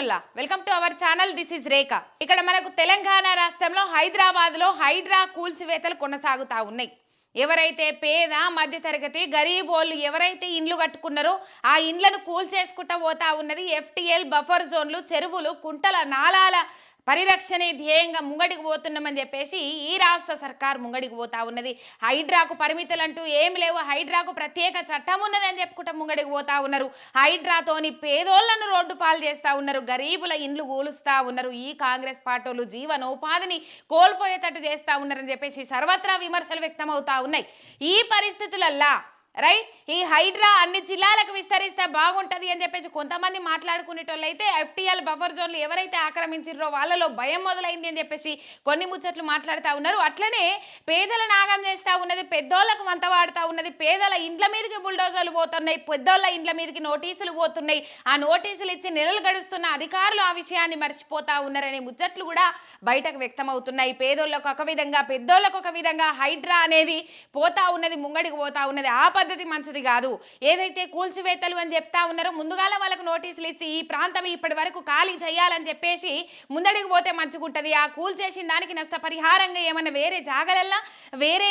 Afternoon welcome to our channel this is Rekha. ఇక్కడ మనకు తెలంగాణ రాష్ట్రంలో హైదరాబాద్లో హైడ్రా కూల్చివేతలు కొనసాగుతా ఉన్నాయి. ఎవరైతే పేద మధ్యతరగతి గరీబోళ్ళు ఎవరైతే ఇండ్లు కట్టుకున్నారో ఆ ఇండ్లను కూల్చేసుకుంటా పోతా ఉన్నది ఎఫ్టిఎల్ బఫర్ జోన్లు చెరువులు కుంటల నాలాల పరిరక్షణే ధ్యేయంగా ముంగడికి పోతున్నామని చెప్పేసి ఈ రాష్ట్ర సర్కార్ ముంగడికి పోతా ఉన్నది. హైడ్రాకు పరిమితులు అంటూ ఏమి లేవు. హైడ్రాకు ప్రత్యేక చట్టం ఉన్నది అని చెప్పుకుంటా ముంగడికి పోతా ఉన్నారు. హైడ్రాతోని పేదోళ్ళను రోడ్డు పాలు చేస్తూ ఉన్నారు. గరీబుల ఇండ్లు కూలుస్తా ఉన్నారు. ఈ కాంగ్రెస్ పార్టీలు జీవనోపాధిని కోల్పోయేటట్టు చేస్తూ ఉన్నారని చెప్పేసి సర్వత్రా విమర్శలు వ్యక్తమవుతా ఉన్నాయి. ఈ పరిస్థితులల్లా రైట్ ఈ హైడ్రా అన్ని జిల్లాలకు విస్తరిస్తే బాగుంటుంది అని చెప్పేసి కొంతమంది మాట్లాడుకునేటోళ్ళైతే ఎఫ్టీఎల్ బఫర్ జోన్లు ఎవరైతే ఆక్రమించారో వాళ్ళలో భయం మొదలైంది అని చెప్పేసి కొన్ని ముచ్చట్లు మాట్లాడుతూ ఉన్నారు. అట్లనే పేదల నాగం చేస్తూ ఉన్నది పెద్దోళ్ళకు వంత వాడుతూ ఉన్నది పేదల ఇండ్ల మీదకి బుల్డోజర్లు పోతున్నాయి పెద్దోళ్ళ ఇండ్ల మీదకి నోటీసులు పోతున్నాయి. ఆ నోటీసులు ఇచ్చి నెలలు గడుస్తున్న అధికారులు ఆ విషయాన్ని మర్చిపోతా ఉన్నారనే ముచ్చట్లు కూడా బయటకు వ్యక్తమవుతున్నాయి. పేదోళ్ళకు ఒక విధంగా పెద్దోళ్ళకు ఒక విధంగా హైడ్రా అనేది పోతా ఉన్నది ముంగడికి పోతా ఉన్నది. ఆ పద్ధతి మంచిది కాదు. ఏదైతే కూల్చివేతలు అని చెప్తా ఉన్నారో ముందుగాల వాళ్ళకు నోటీసులు ఇచ్చి ఈ ప్రాంతం ఇప్పటి వరకు ఖాళీ చేయాలని చెప్పేసి ముందడికి పోతే మంచిగుంటుంది. ఆ కూల్చేసిన దానికి నష్టపరిహారంగా ఏమైనా వేరే జాగలల్లా వేరే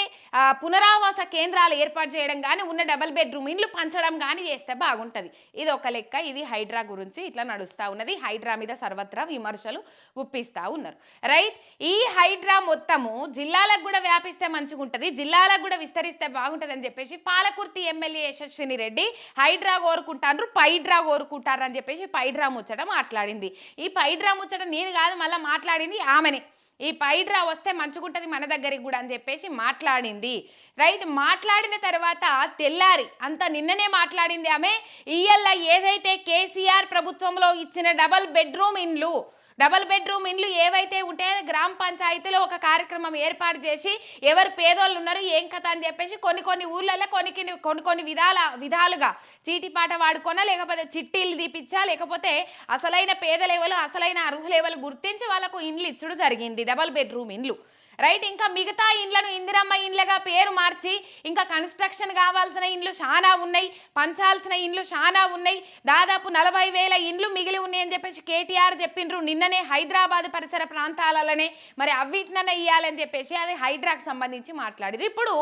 పునరావాస కేంద్రాలు ఏర్పాటు చేయడం కానీ ఉన్న డబల్ బెడ్రూమ్ ఇండ్లు పంచడం కానీ చేస్తే బాగుంటది. ఇది ఒక లెక్క ఇది హైడ్రా గురించి ఇట్లా నడుస్తూ ఉన్నది. హైడ్రా మీద సర్వత్రా విమర్శలు గుప్పిస్తా ఉన్నారు. రైట్ ఈ హైడ్రా మొత్తము జిల్లాలకు కూడా వ్యాపిస్తే మంచిగుంటుంది. జిల్లాలకు కూడా విస్తరిస్తే బాగుంటుంది అని చెప్పేసి పాలకు పాలకుర్తి ఎమ్మెల్యే యశస్విని రెడ్డి హైడ్రా కోరుకుంటారు పైడ్రా కోరుకుంటారు అని చెప్పేసి పైడ్రా ముచ్చట మాట్లాడింది. ఈ పైడ్రా ముచ్చట నేను కాదు మళ్ళీ మాట్లాడింది ఆమెనే. ఈ పైడ్రా వస్తే మంచిగుంటది మన దగ్గరికి కూడా అని చెప్పేసి మాట్లాడింది. రైట్ మాట్లాడిన తర్వాత తెల్లారి అంత నిన్ననే మాట్లాడింది ఆమె. ఇయ్యల్ల ఏదైతే కేసీఆర్ ప్రభుత్వంలో ఇచ్చిన డబల్ బెడ్రూమ్ ఇండ్లు డబల్ బెడ్రూమ్ ఇండ్లు ఏవైతే ఉంటాయో గ్రామ పంచాయతీలో ఒక కార్యక్రమం ఏర్పాటు చేసి ఎవరు పేదోళ్ళు ఉన్నారు ఏం కథ అని చెప్పేసి కొన్ని కొన్ని ఊర్లలో కొన్ని కొన్ని కొన్ని కొన్ని విధాల విధాలుగా చీటిపాట వాడుకోనా లేకపోతే చిట్టీలు తీపిచ్చా లేకపోతే అసలైన పేదలేవలు అసలైన అర్హులేవలు గుర్తించి వాళ్ళకు ఇండ్లు ఇచ్చుడు జరిగింది. డబల్ బెడ్రూమ్ ఇండ్లు. రైట్ ఇంకా మిగతా ఇండ్లను ఇందిరమ్మ ఇండ్లుగా పేరు మార్చి ఇంకా కన్స్ట్రక్షన్ కావాల్సిన ఇండ్లు చాలా ఉన్నాయి పంచాల్సిన ఇండ్లు చాలా ఉన్నాయి. దాదాపు నలభై వేల ఇండ్లు మిగిలి ఉన్నాయని చెప్పేసి కేటీఆర్ చెప్పిండ్రు నిన్ననే హైదరాబాద్ పరిసర ప్రాంతాలలోనే. మరి అవిటిననే ఇవ్వాలని చెప్పేసి అది హైడ్రాకి సంబంధించి మాట్లాడారు ఇప్పుడు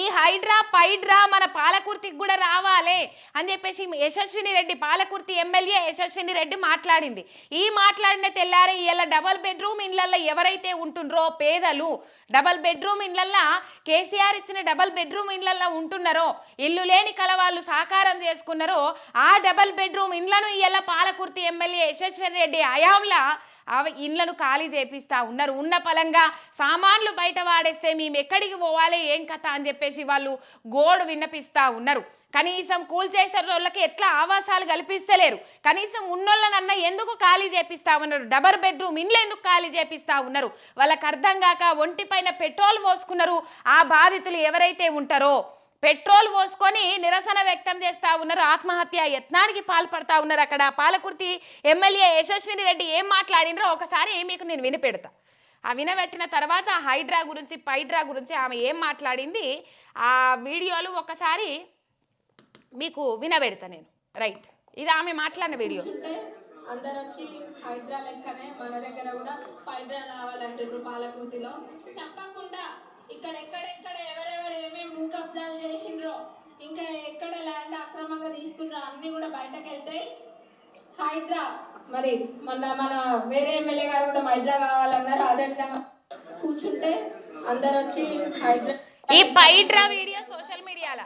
ఈ హైడ్రా పైడ్రా మన పాలకుర్తికి కూడా రావాలి అని చెప్పేసి యశస్విని రెడ్డి పాలకుర్తి ఎమ్మెల్యే యశస్విని రెడ్డి మాట్లాడింది. ఈ మాట్లాడిన తెల్లారి ఇలా డబల్ బెడ్రూమ్ ఇండ్లల్లో ఎవరైతే ఉంటుండ్రో పేదలు డబల్ బెడ్రూమ్ ఇండ్లల్లో కేసీఆర్ ఇచ్చిన డబల్ బెడ్రూమ్ ఇండ్లల్లో ఉంటున్నారో ఇల్లు లేని కల వాళ్ళు సాకారం చేసుకున్నారో ఆ డబల్ బెడ్రూమ్ ఇండ్లను ఇయ్యాల పాలకుర్తి ఎమ్మెల్యే యశస్వర్ రెడ్డి అయాంలా. అవి ఇండ్లను ఖాళీ చేపిస్తా ఉన్నారు. ఉన్న పలంగా సామాన్లు బయట వాడేస్తే మేము ఎక్కడికి పోవాలి? ఏం కథ అని చెప్పేసి వాళ్ళు గోడు విన్నపిస్తా ఉన్నారు. కనీసం కూల్ చేసిన వాళ్ళకి ఎట్లా ఆవాసాలు కల్పిస్తలేరు? కనీసం ఉన్నోళ్ళనన్నా ఎందుకు ఖాళీ చేపిస్తా ఉన్నారు? డబల్ బెడ్రూమ్ ఇండ్లు ఎందుకు ఖాళీ చేపిస్తా ఉన్నారు? వాళ్ళకి అర్థం కాక ఒంటిపైన పెట్రోల్ పోసుకున్నారు ఆ బాధితులు ఎవరైతే ఉంటారో పెట్రోల్ పోసుకొని నిరసన వ్యక్తం చేస్తా ఉన్నారు. ఆత్మహత్య యత్నానికి పాల్పడతా ఉన్నారు అక్కడ. పాలకుర్తి ఎమ్మెల్యే యశస్విని రెడ్డి ఏం మాట్లాడినరో ఒకసారి మీకు నేను వినిపెడతా. ఆ వినబెట్టిన తర్వాత హైడ్రా గురించి పైడ్రా గురించి ఆమె ఏం మాట్లాడింది? ఆ వీడియోలు ఒకసారి మీకు వినబెడతా నేను. రైట్ ఇది ఆమె మాట్లాడిన వీడియో అందరు వచ్చి హైడ్రా లెక్కనే మన దగ్గర కూడా హైడ్రా రావాలంటారు పాలకుర్తిలో. తప్పకుండా ఇక్కడ ఎక్కడెక్కడ ఎవరెవరు ఏమేమి భూ కబ్జాలు చేసిండ్రో ఇంకా ఎక్కడ ల్యాండ్ అక్రమంగా తీసుకున్నారో అన్ని కూడా బయటకు వెళ్తాయి. హైడ్రా మరి మొన్న మన వేరే ఎమ్మెల్యే గారు కూడా హైడ్రా కావాలన్నారు. అదే విధంగా కూర్చుంటే అందరు వచ్చి హైడ్రా ఈ పైడ్రా వీడియో సోషల్ మీడియాలో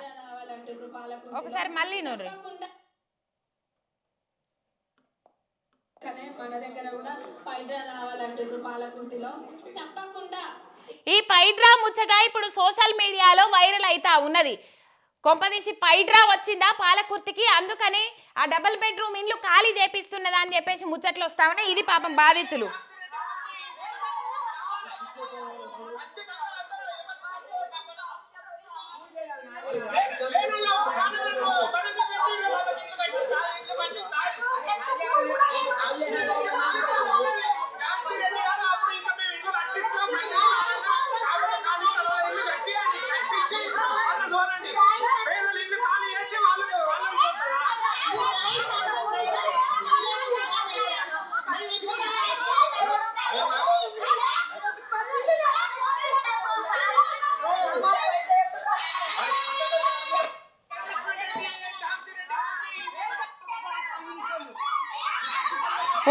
ఒకసారి మళ్ళీ నోరు. మన దగ్గర కూడా తప్పకుండా. ఈ పైడ్రా ముచ్చట ఇప్పుడు సోషల్ మీడియాలో వైరల్ అయితా ఉన్నది. కొంపదీసి పైడ్రా వచ్చిందా పాలకుర్తికి? అందుకని ఆ డబుల్ బెడ్రూమ్ ఇండ్లు ఖాళీ చేపిస్తున్నదా అని చెప్పేసి ముచ్చట్లు వస్తా ఉన్నాయి. ఇది పాపం బాధితులు.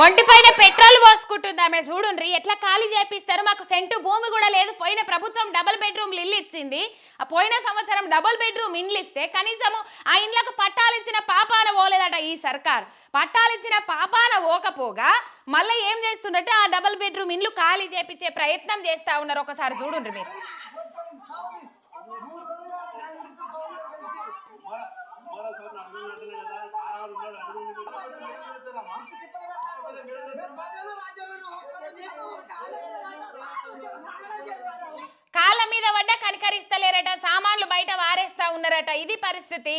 ఒంటిపైన పెట్రోల్ పోసుకుంటుంది ఆమె. చూడండి ఎట్లా ఖాళీ చేపిస్తారు? మాకు సెంటు భూమి కూడా లేదు. పోయిన ప్రభుత్వం డబుల్ బెడ్రూమ్ ఇల్లు ఇచ్చింది. ఆ పోయిన సంవత్సరం డబుల్ బెడ్రూమ్ ఇండ్లు ఇస్తే కనీసము ఆ ఇండ్లకు పట్టాలు ఇచ్చిన పాపాన పోలేదట ఈ సర్కార్. పట్టాలు ఇచ్చిన పాపాన పోకపోగా మళ్ళీ ఏం చేస్తుందంటే ఆ డబుల్ బెడ్రూమ్ ఇండ్లు ఖాళీ చేపించే ప్రయత్నం చేస్తా ఉన్నారు ఒకసారి చూడండి మీరు. కనికరిస్తలేరట సామాన్లు బయట వారేస్తా ఉన్నారట. ఇది పరిస్థితి.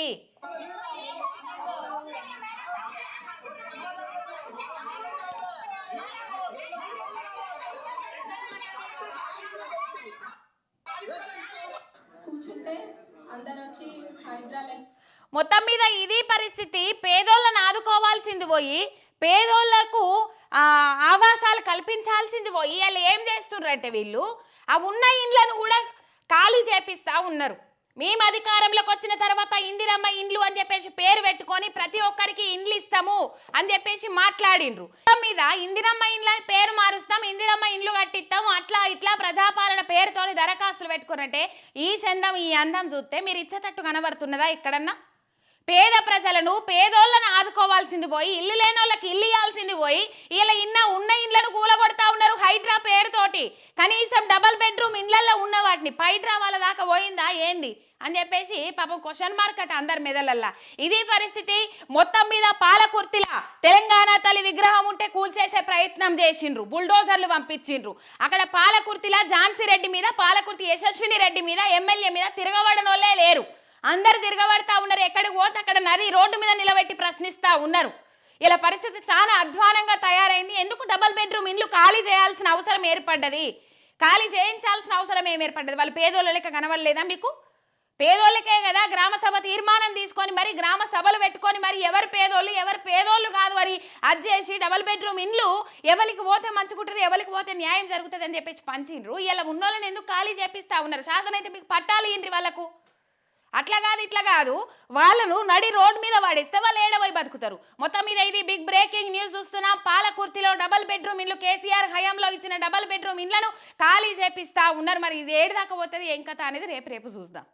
మొత్తం మీద ఇది పరిస్థితి. పేదోళ్ళని ఆదుకోవాల్సింది పోయి పేదోళ్ళకు ఆవాసాలు కల్పించాల్సింది పోయి వాళ్ళు ఏం చేస్తున్నారంటే వీళ్ళు? ఆ ఉన్న ఇండ్లను కూడా ఖాళీ చేపిస్తూ ఉన్నారు. మేము అధికారంలోకి వచ్చిన తర్వాత ఇందిరమ్మ ఇండ్లు అని చెప్పేసి పేరు పెట్టుకొని ప్రతి ఒక్కరికి ఇండ్లు ఇస్తాము అని చెప్పేసి మాట్లాడిండ్రు. మీద ఇందిరమ్మ ఇండ్ల పేరు మారుస్తాం ఇందిరమ్మ ఇండ్లు కట్టిస్తాం అట్లా ఇట్లా ప్రజాపాలన పేరుతోని దరఖాస్తులు పెట్టుకున్నట్టే ఈ చందం ఈ అందం చూస్తే మీరు ఇచ్చేటట్టు కనబడుతున్నదా ఎక్కడన్నా? పేద ప్రజలను పేదోళ్ళను ఆదుకోవాల్సింది పోయి ఇల్లు లేని వాళ్ళకి ఇల్లు ఇవ్వాల్సింది పోయి ఇలా ఇన్న ఉన్న ఇండ్లను కూలగొడతా ఉన్నారు హైడ్రా పేరుతోటి. కనీసం డబల్ బెడ్రూమ్ ఇండ్లలో ఉన్న వాటిని పైడ్రా వాళ్ళ దాకా పోయిందా ఏంది? అని చెప్పేసి పాపం క్వశ్చన్ మార్క్ అట అందరి మెదలల్లా ఇది పరిస్థితి మొత్తం మీద పాలకుర్తిలా. తెలంగాణ తల్లి విగ్రహం ఉంటే కూల్చేసే ప్రయత్నం చేసిండ్రు బుల్డోజర్లు పంపించిండ్రు. అక్కడ పాలకుర్తిలా ఝాన్సీ రెడ్డి మీద పాలకుర్తి యశస్విని రెడ్డి మీద ఎమ్మెల్యే మీద తిరగబడనోళ్ళే లేరు. అందరు తిరగబడతా ఉన్నారు. ఎక్కడికి పోతే అక్కడ నది రోడ్డు మీద నిలబెట్టి ప్రశ్నిస్తూ ఉన్నారు. ఇలా పరిస్థితి చాలా అధ్వానంగా తయారైంది. ఎందుకు డబల్ బెడ్రూమ్ ఇండ్లు ఖాళీ చేయాల్సిన అవసరం ఏర్పడ్డది? ఖాళీ చేయించాల్సిన అవసరం ఏం ఏర్పడ్డది? వాళ్ళు పేదోళ్ళ లెక్క మీకు? పేదోళ్ళకే కదా గ్రామ సభ తీర్మానం తీసుకొని మరి గ్రామ సభలు పెట్టుకొని మరి ఎవరు పేదోళ్ళు ఎవరు పేదోళ్ళు కాదు మరి. అది చేసి డబల్ బెడ్రూమ్ ఇండ్లు ఎవరికి పోతే మంచుకుంటుంది ఎవరికి పోతే న్యాయం జరుగుతుంది అని చెప్పేసి పంచిండ్రు ఇలా ఉన్నోళ్ళని ఎందుకు ఖాళీ చేపిస్తా ఉన్నారు? శాసన అయితే మీకు పట్టాలి ఇండ్రి వాళ్ళకు. అట్లా కాదు ఇట్లా కాదు. వాళ్ళను నడి రోడ్ మీద వాడేస్తే వాళ్ళు ఏడవై బతుకుతారు. మొత్తం మీద ఇది బిగ్ బ్రేకింగ్ న్యూస్ చూస్తున్నాం. పాలకుర్తిలో డబల్ బెడ్రూమ్ ఇల్లు కేసీఆర్ హయాంలో ఇచ్చిన డబల్ బెడ్రూమ్ ఇండ్లను ఖాళీ చేపిస్తా ఉన్నారు. మరి ఇది ఏడు దాకా పోతుంది ఏం కథ అనేది రేపు రేపు చూద్దాం.